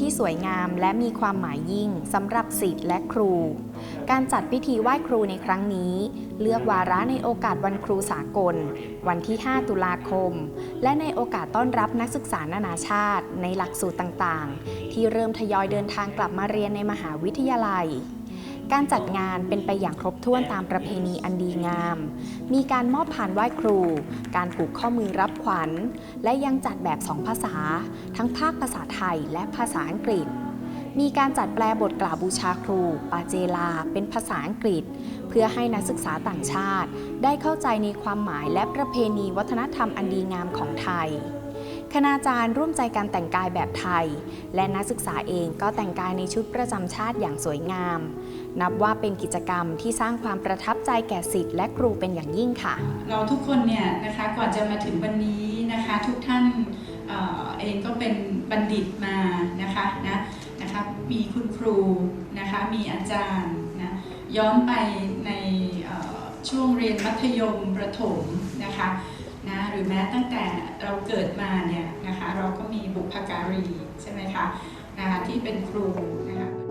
ที่สวยงามและมีความหมายยิ่งสำหรับศิษย์และครู การจัดพิธีไหว้ครูในครั้งนี้ เลือกวาระในโอกาสวันครูสากล วันที่ 5 ตุลาคม และในโอกาสต้อนรับนักศึกษานานาชาติ ในหลักสูตรต่างๆ ที่เริ่มทยอยเดินทางกลับมาเรียนในมหาวิทยาลัย การจัดงานเป็นไปอย่างครบถ้วนตามประเพณีอันดีงาม มีการมอบผ่านไหว้ครู การผูกข้อมือรับขวัญ และยังจัดแบบสองภาษา ทั้งภาคภาษาไทยและภาษาอังกฤษ มีการจัดแปลบทกล่าวบูชาครู ปาเจลา เป็นภาษาอังกฤษ เพื่อให้นักศึกษาต่างชาติ ได้เข้าใจในความหมายและประเพณีวัฒนธรรมอันดีงามของไทย คณาจารย์ร่วมใจการแต่งกายแบบไทย และนักศึกษาเองก็แต่งกายในชุดประจำชาติอย่างสวยงาม นับว่าเป็นกิจกรรมที่สร้างความประทับใจแก่ศิษย์และครูเป็นอย่างยิ่งค่ะ เราทุกคนเนี่ยนะคะก่อนจะมาถึงวันนี้นะคะ ทุกท่านเออเองก็เป็นบัณฑิตมานะคะนะนะคะมีคุณครูนะคะมีอาจารย์นะย้อนไปในช่วงเรียนมัธยมประถมนะคะ นะหรือแม้ตั้งแต่เราเกิดมาเนี่ยนะคะเราก็มีบุพการีใช่ไหมคะนะคะที่เป็นครูนะคะ